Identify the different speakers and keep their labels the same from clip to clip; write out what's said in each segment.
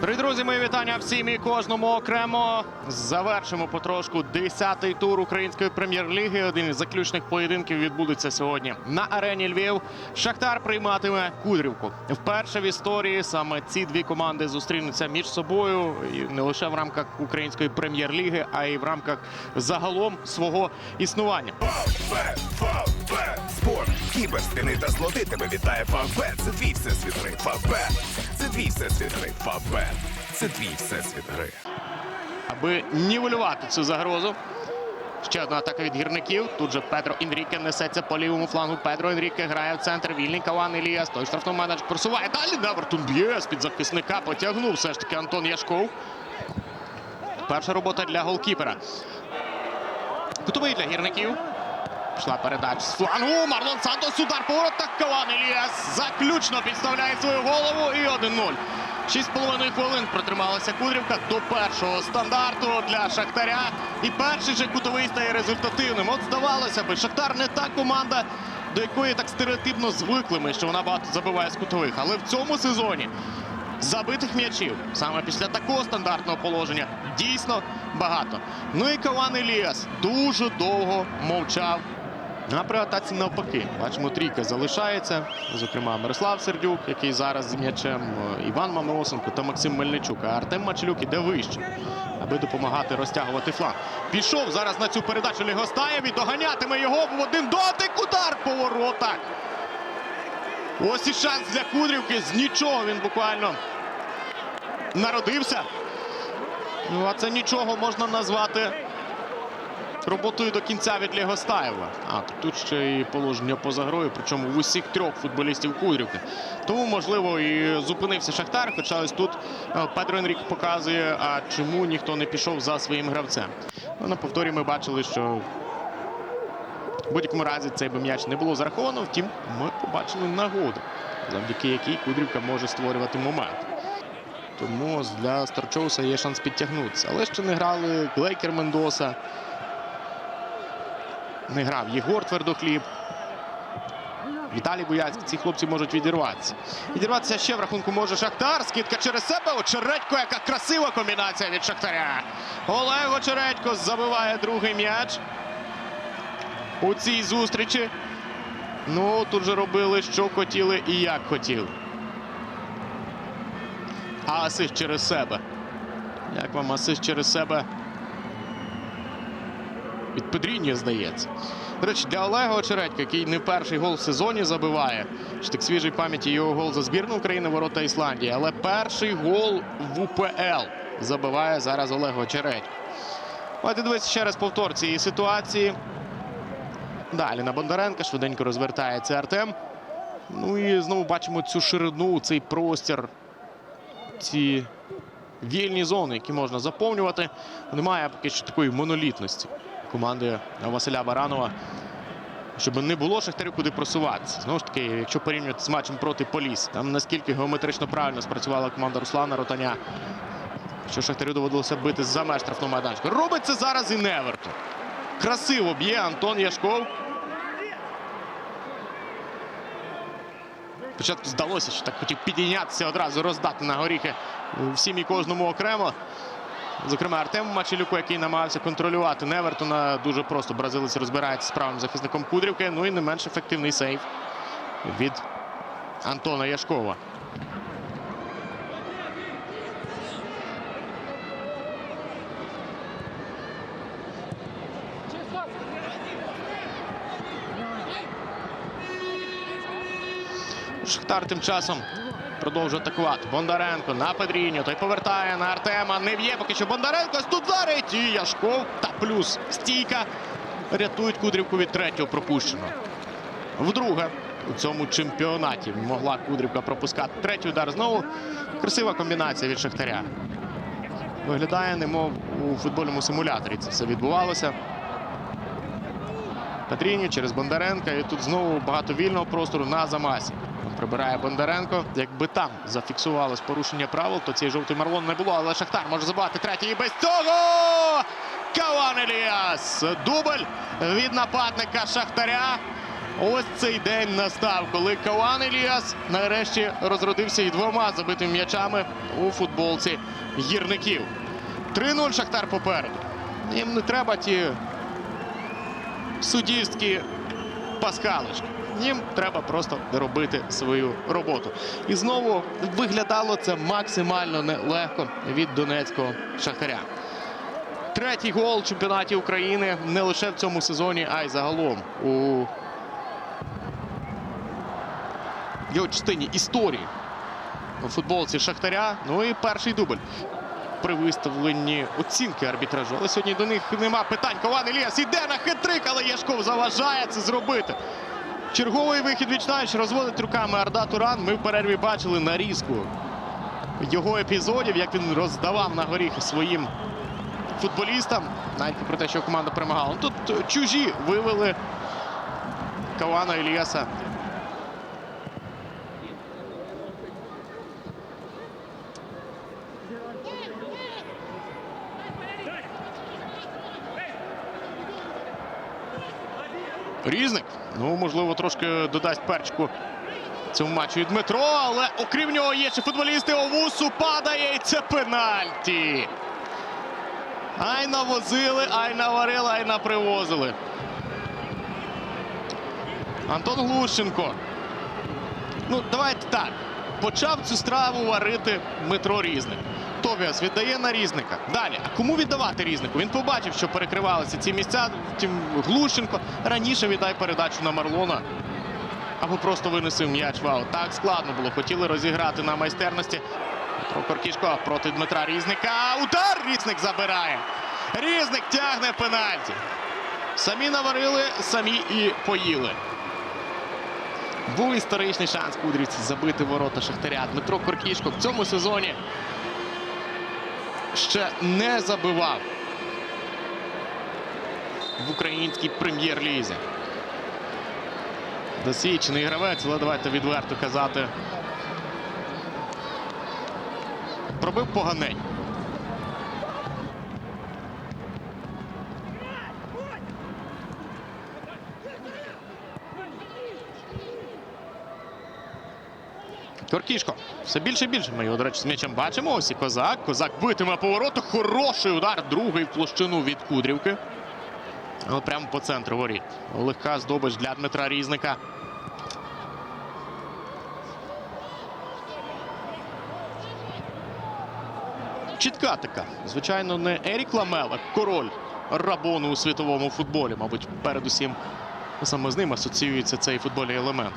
Speaker 1: Привіт, друзі, мої вітання всім і кожному окремо. Завершимо потрошку 10-й тур української прем'єр-ліги. Один із заключних поєдинків відбудеться сьогодні на арені Львів. Шахтар прийматиме Кудрівку. Вперше в історії саме ці дві команди зустрінуться між собою не лише в рамках української прем'єр-ліги, а й в рамках загалом свого існування.
Speaker 2: Спорт, кібер, спини та злоти тебе вітає Фавбет. Це твій всесвіт гри. Фавбет, твій всесвіт гри. Фавбет, це твій всесвіт гри.
Speaker 1: аби нівелювати цю загрозу. Ще одна атака від гірників. Тут же Педро Інріке несеться по лівому флангу. Педро Інріке грає в центр. Вільний Каван Еліас. Той штрафний менедж просуває. Далі Невертон б'є з-під захисника. Потягнув все ж таки Антон Яшков. Перша робота для голкіпера. Кутовий для гірників. Пішла передача з флангу. Марлон Сантос. Удар воротах. Каван Еліас заключно підставляє свою голову. І 1-0. Шість з половиною хвилин протрималася Кудрівка до першого стандарту для Шахтаря. І перший же кутовий стає результативним. От здавалося би, Шахтар не та команда, до якої так стереотипно звикли ми, що вона багато забиває з кутових. Але в цьому сезоні забитих м'ячів саме після такого стандартного положення дійсно багато. Ну і Каван Еліас дуже довго мовчав. А при навпаки. Бачимо, трійка залишається. Зокрема, Мирослав Сердюк, який зараз з м'ячем, е, Іван Мамросенко та Максим Мельничук. А Артем Мачелюк іде вище, аби допомагати розтягувати фланг. Пішов зараз на цю передачу Лігостаєв і доганятиме його в один дотик. Удар по воротах. Ось і шанс для Кудрівки. З нічого він буквально народився. Ну, а це нічого можна назвати роботою до кінця від Легостаєва. А тут ще і положення поза грою, причому в усіх трьох футболістів Кудрівки. Тому, можливо, і зупинився Шахтар. Хоча ось тут е, Петро Енрік показує, а чому ніхто не пішов за своїм гравцем. Ну, на повторі ми бачили, що в будь-якому разі цей би м'яч не було зараховано. Втім, ми побачили нагоду, завдяки якій Кудрівка може створювати момент. Тому для Старчоуса є шанс підтягнутися. Але ще не грали Глейкер Мендоса. Не грав Єгор Твердохліб. Віталій Буяцький. Ці хлопці можуть відірватися. Відірватися ще в рахунку може Шахтар. Скидка через себе. Очередько, яка красива комбінація від Шахтаря. Олег Очередько забиває другий м'яч. У цій зустрічі. Ну, тут же робили, що хотіли і як хотіли. А асист через себе. Як вам асист через себе? Від Педріння, здається. До речі, для Олега Очередька, який не перший гол в сезоні забиває. Ще так свіжий пам'яті його гол за збірну України ворота Ісландії. Але перший гол в УПЛ забиває зараз Олег Очередько. Давайте дивитися ще раз повтор цієї ситуації. Далі на Бондаренка швиденько розвертається Артем. Ну і знову бачимо цю ширину, цей простір, ці вільні зони, які можна заповнювати. Немає поки що такої монолітності команди Василя Баранова, щоб не було Шахтарю куди просуватися. Знову ж таки, якщо порівнювати з матчем проти Поліс, там наскільки геометрично правильно спрацювала команда Руслана Ротаня, що Шахтарю доводилося бити за меж штрафного майданчика. Робить це зараз і Невертон. Красиво б'є Антон Яшков. Спочатку здалося, що так хотів підійнятися одразу роздати на горіхи всім і кожному окремо. Зокрема, Артем Мачелюку, який намагався контролювати Невертона. Дуже просто бразилець розбирається з правим захисником Кудрівки. Ну і не менш ефективний сейв від Антона Яшкова. Шахтар тим часом продовжує атакувати. Бондаренко на Педріню. Той повертає на Артема. Не б'є поки що Бондаренко. Тут зарить. І Яшков та плюс стійка рятують Кудрівку від третього пропущеного. Вдруге у цьому чемпіонаті могла Кудрівка пропускати третій удар. Знову красива комбінація від Шахтаря. Виглядає, немов у футбольному симуляторі це все відбувалося. Петріню через Бондаренка. І тут знову багато вільного простору на замасі. Прибирає Бондаренко. Якби там зафіксувалось порушення правил, то цей жовтий марлон не було. Але Шахтар може забати третій. І без цього Каван Еліас. Дубль від нападника Шахтаря. Ось цей день настав, коли Каван Еліас нарешті розродився і двома забитими м'ячами у футболці гірників. 3-0 Шахтар попереду. Їм не треба ті суддівські пасхалишки. Їм треба просто робити свою роботу. І знову виглядало це максимально нелегко від донецького шахтаря. Третій гол чемпіонаті України не лише в цьому сезоні, а й загалом у його частині історії у футболці Шахтаря. Ну і перший дубль при виставленні оцінки арбітражу. Але сьогодні до них нема питань. Кован Іліас іде на хитрик, але Яшков заважає це зробити. Черговий вихід вічнач розводить руками Арда Туран. Ми в перерві бачили нарізку його епізодів, як він роздавав на горіхи своїм футболістам. Навіть про те, що команда перемагала. Ну, Тут чужі вивели Кавана Іліаса. Різник. Ну, можливо, трошки додасть перчику цьому матчу і Дмитро, але окрім нього є ще футболісти. Овусу падає і це пенальті. Ай навозили, ай наварили, ай напривозили. Антон Глущенко. Ну, давайте так. Почав цю страву варити Дмитро Різник. Тобіас віддає на різника. Далі. А кому віддавати різнику? Він побачив, що перекривалися ці місця. Втім, Глущенко раніше віддай передачу на Марлона. Або просто винеси м'яч в аут. Так складно було. Хотіли розіграти на майстерності. Коркішко проти Дмитра Різника. Удар! Різник забирає. Різник тягне пенальті. Самі наварили, самі і поїли. Був історичний шанс Кудрівці забити ворота Шахтаря. Дмитро Коркішко в цьому сезоні ще не забивав в українській прем'єр-лізі. Досвідчений гравець, але давайте відверто казати. Пробив поганень. Коркішко. Все більше і більше. Ми його, до речі, з м'ячем бачимо. Ось і козак. Козак битиме повороту. Хороший удар. Другий в площину від Кудрівки. Але прямо по центру воріт. Легка здобич для Дмитра Різника. Чітка така. Звичайно, не Ерік Ламела, король рабону у світовому футболі. Мабуть, передусім саме з ним асоціюється цей футбольний елемент.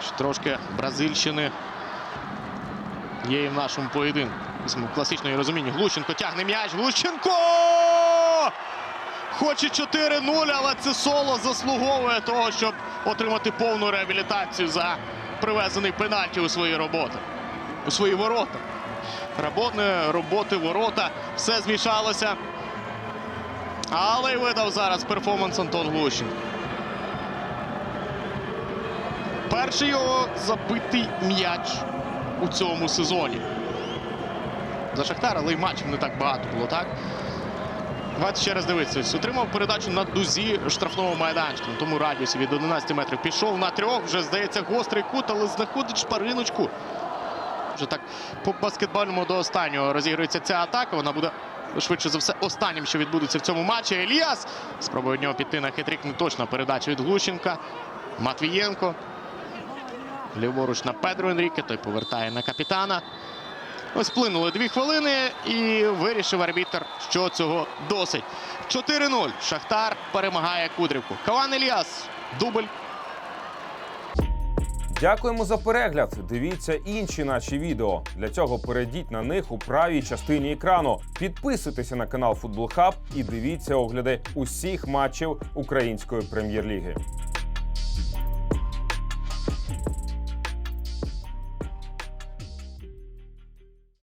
Speaker 1: Ще Трошки Бразильщини є і в нашому поєдинку. Візьмемо класичне розуміння. Глущенко тягне м'яч. Глущенко! Хоче 4-0, але це соло заслуговує того, щоб отримати повну реабілітацію за привезений пенальті у свої роботи. У свої ворота. Роботи, роботи, ворота. Все змішалося. Але й видав зараз перформанс Антон Глущенко. Перший його забитий м'яч у цьому сезоні. За Шахтар, але й матчів не так багато було, так? Давайте ще раз дивитися. Отримав передачу на дузі штрафного майданчика. На тому радіусі від 11 метрів. Пішов на трьох. Вже здається гострий кут, але знаходить шпариночку. Вже так по баскетбольному до останнього розігрується ця атака. Вона буде швидше за все останнім, що відбудеться в цьому матчі. Еліас спробує від нього піти на хитрик. Не точна передача від Глущенка. Матвієнко. Ліворуч на Педро Енріке. Той повертає на капітана. Ось вплинули дві хвилини і вирішив арбітр, що цього досить. 4-0. Шахтар перемагає Кудрівку. Каван Еліас. Дубль.
Speaker 3: Дякуємо за перегляд. Дивіться інші наші відео. Для цього перейдіть на них у правій частині екрану. Підписуйтеся на канал Футбол Хаб і дивіться огляди усіх матчів української прем'єр-ліги.